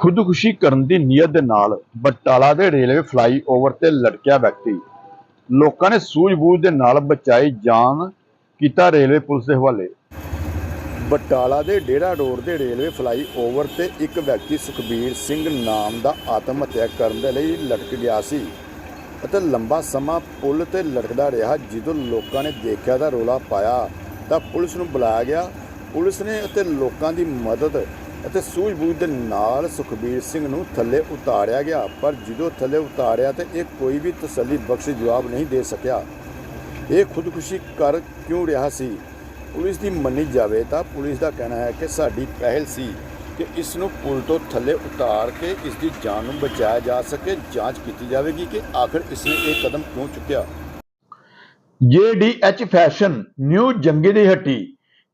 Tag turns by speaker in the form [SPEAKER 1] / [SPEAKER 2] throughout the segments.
[SPEAKER 1] ਖੁਦਕੁਸ਼ੀ ਕਰਨ ਦੀ ਨੀਅਤ ਦੇ ਨਾਲ ਬਟਾਲਾ ਦੇ ਰੇਲਵੇ ਫਲਾਈਓਵਰ ਤੇ ਲਟਕਿਆ ਵਿਅਕਤੀ। ਲੋਕਾਂ ਨੇ ਸੂਝ-ਬੂਝ ਦੇ ਨਾਲ ਬਚਾਈ ਜਾਨ ਕੀਤਾ ਰੇਲਵੇ ਪੁਲਿਸ ਦੇ ਹਵਾਲੇ। ਬਟਾਲਾ ਦੇ ਡੇਰਾ ਰੋਡ ਦੇ ਰੇਲਵੇ ਫਲਾਈਓਵਰ ਤੇ ਇੱਕ ਵਿਅਕਤੀ ਸੁਖਬੀਰ ਸਿੰਘ ਨਾਮ ਦਾ ਆਤਮ ਹੱਤਿਆ ਕਰਨ ਦੇ ਲਈ ਲਟਕ ਗਿਆ ਸੀ ਅਤੇ ਲੰਬਾ ਸਮਾਂ ਪੁਲ ਤੇ ਲਟਕਦਾ ਰਿਹਾ। ਜਦੋਂ ਲੋਕਾਂ ਨੇ ਦੇਖਿਆ ਤਾਂ ਰੋਲਾ ਪਾਇਆ ਤਾਂ ਪੁਲਿਸ ਨੂੰ ਬੁਲਾਇਆ ਗਿਆ। ਪੁਲਿਸ ਨੇ ਅਤੇ ਲੋਕਾਂ ਦੀ ਮਦਦ ਅਤੇ ਸੂਝ-ਬੂਝ ਦੇ ਨਾਲ ਸੁਖਬੀਰ ਸਿੰਘ ਨੂੰ ਥੱਲੇ ਉਤਾਰਿਆ ਗਿਆ, ਪਰ ਜਦੋਂ ਥੱਲੇ ਉਤਾਰਿਆ ਤੇ ਇਹ ਕੋਈ ਵੀ ਤਸੱਲੀ ਬਖਸ਼ ਜਵਾਬ ਨਹੀਂ ਦੇ ਸਕਿਆ। ਇਹ ਖੁਦਕੁਸ਼ੀ ਕਰ ਕਿਉਂ ਰਿਹਾ ਸੀ? ਪੁਲਿਸ ਦੀ ਮੰਨੀ ਜਾਵੇ ਤਾਂ ਪੁਲਿਸ ਦਾ ਕਹਿਣਾ ਹੈ ਕਿ ਸਾਡੀ ਪਹਿਲ ਸੀ ਕਿ ਇਸ ਨੂੰ ਪੁਲ ਤੋਂ ਥੱਲੇ ਉਤਾਰ ਕੇ ਇਸ ਦੀ ਜਾਨ ਨੂੰ ਬਚਾਇਆ ਜਾ ਸਕੇ, ਜਾਂਚ ਕੀਤੀ ਜਾਵੇਗੀ ਕਿ ਆਖਰ ਇਸ ਨੇ ਇਹ ਕਦਮ ਕਿਉਂ ਚੁੱਕਿਆ। JDH ਫੈਸ਼ਨ ਨਿਊ ਜੰਗੀ ਦੀ ਹੱਟੀ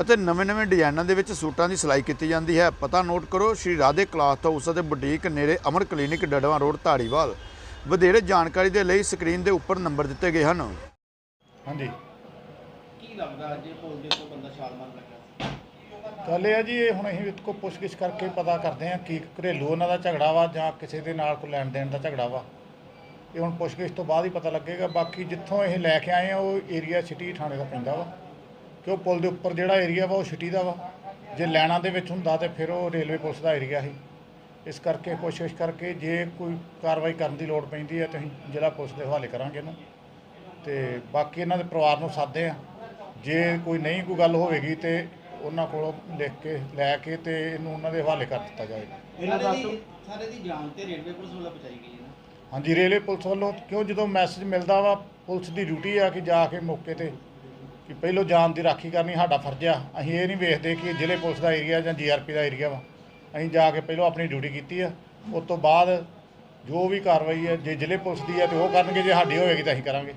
[SPEAKER 1] ਅਤੇ ਨਵੇਂ-ਨਵੇਂ ਡਿਜ਼ਾਈਨਾਂ ਦੇ ਵਿੱਚ ਸੂਟਾਂ ਦੀ ਸਿਲਾਈ ਕੀਤੀ ਜਾਂਦੀ ਹੈ। ਪਤਾ ਨੋਟ ਕਰੋ ਸ਼੍ਰੀ ਰਾਧੇ ਕਲਾਥ ਹਾਊਸ ਅਤੇ ਬੁਟੀਕ ਨੇੜੇ ਅਮਰ ਕਲੀਨਿਕ ਡੜਵਾ ਰੋਡ ਧਾਰੀਵਾਲ। ਵਧੇਰੇ ਜਾਣਕਾਰੀ ਦੇ ਲਈ ਸਕਰੀਨ ਦੇ ਉੱਪਰ ਨੰਬਰ ਦਿੱਤੇ ਗਏ ਹਨ।
[SPEAKER 2] ਹਾਂਜੀ।
[SPEAKER 3] ਕੀ ਲੱਗਦਾ ਅੱਜ ਇਹ ਪੁੱਲ ਦੇ ਤੋਂ ਬੰਦਾ ਛਾਲ ਮਾਰਨ ਲੱਗਾ
[SPEAKER 2] ਗੱਲ ਇਹ ਆ ਜੀ ਇਹ ਹੁਣ ਅਸੀਂ ਇਹਦੇ ਕੋ ਪੁੱਛਗਿੱਛ ਕਰਕੇ ਪਤਾ ਕਰਦੇ ਹਾਂ ਕੀ ਘਰੇਲੂ ਉਹਨਾਂ ਦਾ ਝਗੜਾ ਵਾ ਜਾਂ ਕਿਸੇ ਦੇ ਨਾਲ ਕੋਈ ਲੈਣ ਦੇਣ ਦਾ ਝਗੜਾ ਵਾ। ਇਹ ਹੁਣ ਪੁੱਛਗਿੱਛ ਤੋਂ ਬਾਅਦ ਹੀ ਪਤਾ ਲੱਗੇਗਾ। ਬਾਕੀ ਜਿੱਥੋਂ ਇਹ ਲੈ ਕੇ ਆਏ ਆ ਉਹ ਏਰੀਆ ਸਿਟੀ ਥਾਣੇ ਦਾ ਪੈਂਦਾ ਵਾ। ਕਿ ਉਹ ਪੁਲ ਦੇ ਉੱਪਰ ਜਿਹੜਾ ਏਰੀਆ ਵਾ ਉਹ ਸਿਟੀ ਦਾ ਵਾ। ਜੇ ਲੈਣਾ ਦੇ ਵਿੱਚ ਹੁੰਦਾ ਤੇ ਫਿਰ ਉਹ ਰੇਲਵੇ ਪੁਲਿਸ ਦਾ ਏਰੀਆ ਸੀ। ਇਸ ਕਰਕੇ ਕੋਸ਼ਿਸ਼ ਕਰਕੇ ਜੇ ਕੋਈ ਕਾਰਵਾਈ ਕਰਨ ਦੀ ਲੋੜ ਪੈਂਦੀ ਹੈ ਤੇ ਅਸੀਂ ਜ਼ਿਲ੍ਹਾ ਪੁਲਿਸ ਦੇ ਹਵਾਲੇ ਕਰਾਂਗੇ ਇਹਨੂੰ। ਤੇ ਬਾਕੀ ਇਹਨਾਂ ਦੇ ਪਰਿਵਾਰ ਨੂੰ ਸਾਦੇ ਆ ਜੇ ਕੋਈ ਨਹੀਂ ਕੋਈ ਗੱਲ ਹੋਵੇਗੀ ਤੇ ਉਹਨਾਂ ਕੋਲੋਂ ਲਿਖ ਕੇ ਲੈ ਕੇ ਤੇ ਇਹਨੂੰ ਉਹਨਾਂ ਦੇ ਹਵਾਲੇ ਕਰ ਦਿੱਤਾ ਜਾਏਗਾ।
[SPEAKER 3] ਇਹਨਾਂ ਦਾ ਸਾਰੇ ਦੀ ਜਾਨ ਤੇ ਰੇਲਵੇ ਪੁਲਿਸ ਵੱਲੋਂ ਬਚਾਈ ਗਈ ਹੈ ਨਾ?
[SPEAKER 2] ਹਾਂਜੀ ਰੇਲਵੇ ਪੁਲਿਸ ਵੱਲੋਂ ਕਿਉਂ ਜਦੋਂ ਮੈਸੇਜ ਮਿਲਦਾ ਵਾ ਪੁਲਿਸ ਦੀ ਡਿਊਟੀ ਆ ਕਿ ਜਾ ਕੇ ਮੌਕੇ ਤੇ ਕਿ ਪਹਿਲੋਂ ਜਾਨ ਦੀ ਰਾਖੀ ਕਰਨੀ ਸਾਡਾ ਫਰਜ਼ ਆ। ਅਸੀਂ ਇਹ ਨਹੀਂ ਵੇਖਦੇ ਕਿ ਜ਼ਿਲ੍ਹੇ ਪੁਲਿਸ ਦਾ ਏਰੀਆ ਜਾਂ ਜੀਆਰਪੀ ਦਾ ਏਰੀਆ ਵਾ। ਅਸੀਂ ਜਾ ਕੇ ਪਹਿਲੋਂ ਆਪਣੀ ਡਿਊਟੀ ਕੀਤੀ ਆ। ਉਸ ਤੋਂ ਬਾਅਦ ਜੋ ਵੀ ਕਾਰਵਾਈ ਹੈ ਜੇ ਜ਼ਿਲ੍ਹੇ ਪੁਲਿਸ ਦੀ ਹੈ ਤੇ ਉਹ ਕਰਨਗੇ ਜੇ ਸਾਡੀ ਹੋਵੇਗੀ ਤਾਂ ਅਸੀਂ ਕਰਾਂਗੇ।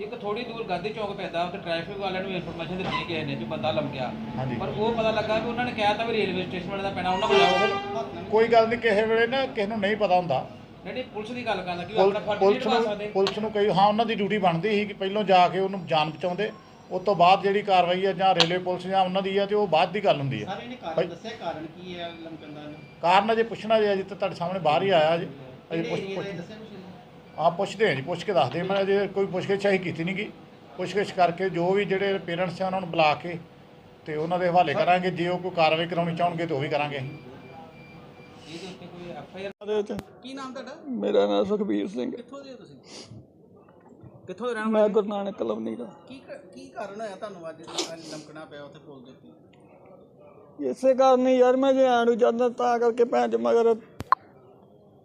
[SPEAKER 3] ਇੱਕ ਥੋੜੀ ਦੂਰ ਗਾਂਧੀ ਚੌਕ ਪੈਂਦਾ ਉੱਥੇ ਟ੍ਰੈਫਿਕ ਵਾਲਿਆਂ ਨੂੰ ਇਨਫੋਰਮੇਸ਼ਨ ਦਿੱਤੀ ਕਿਸੇ ਨੇ ਵੀ ਬੰਦਾ ਲਮਕਿਆ
[SPEAKER 2] ਹਾਂਜੀ।
[SPEAKER 3] ਪਰ ਉਹ ਪਤਾ ਲੱਗਾ ਕਿ ਉਹਨਾਂ ਨੇ ਕਿਹਾ ਤਾਂ ਵੀ ਰੇਲਵੇ ਸਟੇਸ਼ਨ ਵਾਲੇ ਦਾ ਪੈਣਾ ਉਹਨਾਂ ਕੋਲ
[SPEAKER 2] ਕੋਈ ਗੱਲ ਨਹੀਂ ਕਿਸੇ ਵੇਲੇ ਨਾ ਕਿਸੇ ਨੂੰ ਨਹੀਂ ਪਤਾ ਹੁੰਦਾ।
[SPEAKER 3] ਜਿਹੜੀ ਪੁਲਿਸ ਦੀ ਗੱਲ ਕਰਦਾ ਕਿ ਉਹ ਆਪਣਾ ਫਰਜ਼ ਨਹੀਂ
[SPEAKER 2] ਪੁਲਿਸ
[SPEAKER 3] ਨਿਭਾ
[SPEAKER 2] ਨੂੰ
[SPEAKER 3] ਸਕਦੇ।
[SPEAKER 2] ਪੁਲਿਸ ਨੂੰ ਕਈ ਹਾਂ ਉਹਨਾਂ ਦੀ ਡਿਊਟੀ ਬਣਦੀ ਸੀ ਕਿ ਪਹਿਲੋਂ ਜਾ ਕੇ ਉਹਨੂੰ ਜਾਨ ਬਚਾਉਂਦੇ। ਉਸ ਤੋਂ ਬਾਅਦ ਜਿਹੜੀ ਕਾਰਵਾਈ ਹੈ ਜਾਂ ਰੇਲਵੇ ਪੁਲਿਸ ਜਾਂ ਉਹਨਾਂ ਦੀ ਹੈ ਤੇ ਉਹ ਬਾਅਦ ਦੀ ਗੱਲ ਹੁੰਦੀ ਹੈ
[SPEAKER 3] ਸਾਰੇ ਨੇ ਕਾਰਨ ਦੱਸਿਆ? ਕਾਰਨ ਕੀ ਹੈ ਲਮਕਣ ਦਾ
[SPEAKER 2] ਕਾਰਨ ਅਜੇ ਪੁੱਛਣਾ ਜੇ ਅਜੇ ਤਾਂ ਤੁਹਾਡੇ ਸਾਹਮਣੇ ਬਾਹਰ ਹੀ ਆਇਆ ਜੀ ਅਜੇ ਪੁੱਛ
[SPEAKER 3] ਇਹ
[SPEAKER 2] ਪੁੱਛ
[SPEAKER 3] ਦੱਸਿਆ ਕੁਛ ਨਹੀਂ?
[SPEAKER 2] ਹਾਂ ਪੁੱਛਦੇ ਹਾਂ ਜੀ ਪੁੱਛ ਕੇ ਦੱਸਦੇ ਹਾਂ। ਮੈਂ ਅਜੇ ਕੋਈ ਪੁੱਛਗਿੱਛ ਅਸੀਂ ਕੀਤੀ ਨਹੀਂ ਗੀ ਪੁੱਛਗਿੱਛ ਕਰਕੇ ਜੋ ਵੀ ਜਿਹੜੇ ਪੇਰੈਂਟਸ ਆ ਉਹਨਾਂ ਨੂੰ ਬੁਲਾ ਕੇ ਤੇ ਉਹਨਾਂ ਦੇ ਹਵਾਲੇ ਕਰਾਂਗੇ। ਜੇ ਉਹ ਕੋਈ ਕਾਰਵਾਈ ਕਰਾਉਣੀ ਚਾਹਣਗੇ ਤਾਂ ਉਹ ਵੀ ਕਰਾਂਗੇ ਅਸੀਂ।
[SPEAKER 3] ਇਹਦੇ ਉੱਤੇ ਕੋਈ ਐਫ ਆਈ ਆਰ
[SPEAKER 4] ਉਹਦੇ ਵਿੱਚ
[SPEAKER 3] ਕੀ ਨਾਮ ਤੁਹਾਡਾ?
[SPEAKER 4] ਮੇਰਾ ਨਾਮ ਸੁਖਬੀਰ ਸਿੰਘ
[SPEAKER 3] ਕਿੱਥੋਂ ਦੇ ਹੋ ਤੁਸੀਂ? ਕਿੱਥੋਂ ਦੇ ਰਹਿਣ
[SPEAKER 4] ਮੈਂ ਗੁਰੂ ਨਾਨਕ ਕਲੋਨੀ ਦਾ।
[SPEAKER 3] ਕੀ ਕ- ਕੀ ਕਾਰਨ ਹੋਇਆ ਤੁਹਾਨੂੰ ਅੱਜ ਲਮਕਣਾ ਪਿਆ ਉੱਥੇ ਪੁੱਲ ਦੇ ਉੱਤੇ?
[SPEAKER 4] ਇਸੇ ਕਾਰਨ ਹੀ ਯਾਰ ਮੈਂ ਜੇ ਆਣੂ ਜਾਂਦਾ ਤਾਂ ਕਰਕੇ ਭੈਣ ਚ ਮਗਰ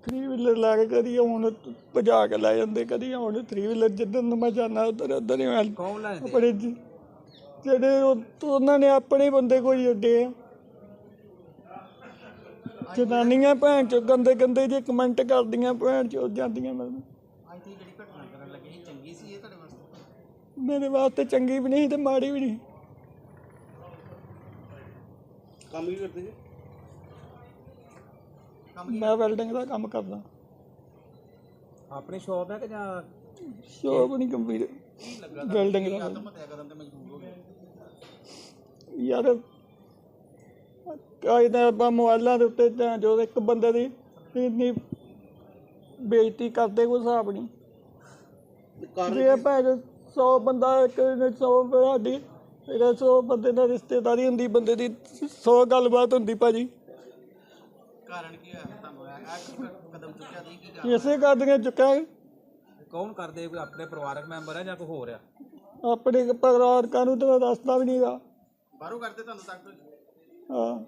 [SPEAKER 4] 3 ਵੀਲਰ ਲੈ ਕੇ ਕਦੀ ਹੁਣ ਭਜਾ ਕੇ ਲੈ ਜਾਂਦੇ ਕਦੀ ਹੁਣ 3 ਵੀਲਰ ਜਿੱਦਣ ਨੂੰ ਮੈਂ ਜਾਂਦਾ ਉਧਰ ਉਧਰ ਹੀ ਮੈਂ
[SPEAKER 3] ਕੌਣ ਲੈ
[SPEAKER 4] ਆਪਣੇ ਜੀ- ਜਿਹੜੇ ਉਹ- ਉਹਨਾਂ ਨੇ ਆਪਣੇ ਬੰਦੇ ਕੋਈ ਅੱਡੇ ਆ। ਜਨਾਨੀਆਂ ਭੈਣ ਚ ਗੰਦੇ ਗੰਦੇ ਜੇ ਕਮੈਂਟ ਕਰਦੀਆਂ ਭੈਣ ਚ ਜਾਂਦੀਆਂ ਮੈਨੂੰ।
[SPEAKER 3] ਅੱਜ ਦੀ ਜਿਹੜੀ ਘਟਨਾ ਕਰਨ ਲੱਗੇ ਸੀ ਚੰਗੀ ਸੀ ਇਹ ਤੁਹਾਡੇ ਵਾਸਤੇ
[SPEAKER 4] ਮੇਰੇ ਵਾਸਤੇ ਚੰਗੀ ਵੀ ਨਹੀਂ ਤੇ ਮਾੜੀ ਵੀ ਨਹੀਂ।
[SPEAKER 3] ਕੰਮ ਵੀ ਕਰਦੇ ਜੀ? ਕੰਮ
[SPEAKER 4] ਮੈਂ ਵੈਲਡਿੰਗ ਦਾ ਕੰਮ ਕਰਦਾ।
[SPEAKER 3] ਆਪਣੀ ਸ਼ੌਪ ਹੈ ਕਿ ਜਾਂ
[SPEAKER 4] ਸ਼ੋਪ ਨਹੀਂ ਗੰਭੀਰ
[SPEAKER 3] ਕੀ ਲੱਗਾ
[SPEAKER 4] ਵੈਲਡਿੰਗ ਦਾ।
[SPEAKER 3] ਆਤਮ ਹੱਤਿਆ ਕਰਨ ਤੇ ਮਜਬੂਰ ਹੋ ਗਏ।
[SPEAKER 4] ਯਾਰ ਕਾਇਦਾ ਆਪਾਂ ਮੋਬਾਈਲਾਂ ਦੇ ਉੱਤੇ ਜਾਂ ਜੋ ਇੱਕ ਬੰਦੇ ਦੀ ਇੰਨੀ ਬੇਇੱਜ਼ਤੀ ਕਰਦੇ ਕੋਈ ਹਿਸਾਬ ਨਹੀਂ। ਜੇ ਭਾਵੇਂ 100 ਬੰਦਾ ਇੱਕ 100 ਸਾਡੀ ਇਹਦਾ 100 ਬੰਦੇ ਨਾਲ ਰਿਸ਼ਤੇਦਾਰੀ ਹੁੰਦੀ ਬੰਦੇ ਦੀ 100 ਗੱਲਬਾਤ ਹੁੰਦੀ ਭਾਜੀ।
[SPEAKER 3] ਕਾਰਨ ਕੀ ਹੋਇਆ ਤੁਹਾਨੂੰ? ਇਹ ਇਹ ਕਦਮ ਚੁੱਕਿਆ ਦੀ ਕੀ ਕਾਰਨ?
[SPEAKER 4] ਇਸੇ ਕਰਦੀਆਂ ਚੁੱਕਾ
[SPEAKER 3] ਕੌਣ ਕਰਦੇ? ਕੋਈ ਆਪਣੇ ਪਰਿਵਾਰਕ ਮੈਂਬਰ ਹੈ ਜਾਂ ਕੋਈ ਹੋਰ ਆ?
[SPEAKER 4] ਆਪਣੇ ਪਰਿਵਾਰ ਨੂੰ ਤਾਂ ਦੱਸਦਾ ਵੀ ਨਹੀਂਗਾ
[SPEAKER 3] ਬਾਹਰੋਂ ਕਰਦੇ ਤੁਹਾਨੂੰ ਤੱਕ?
[SPEAKER 4] ਹਾਂ।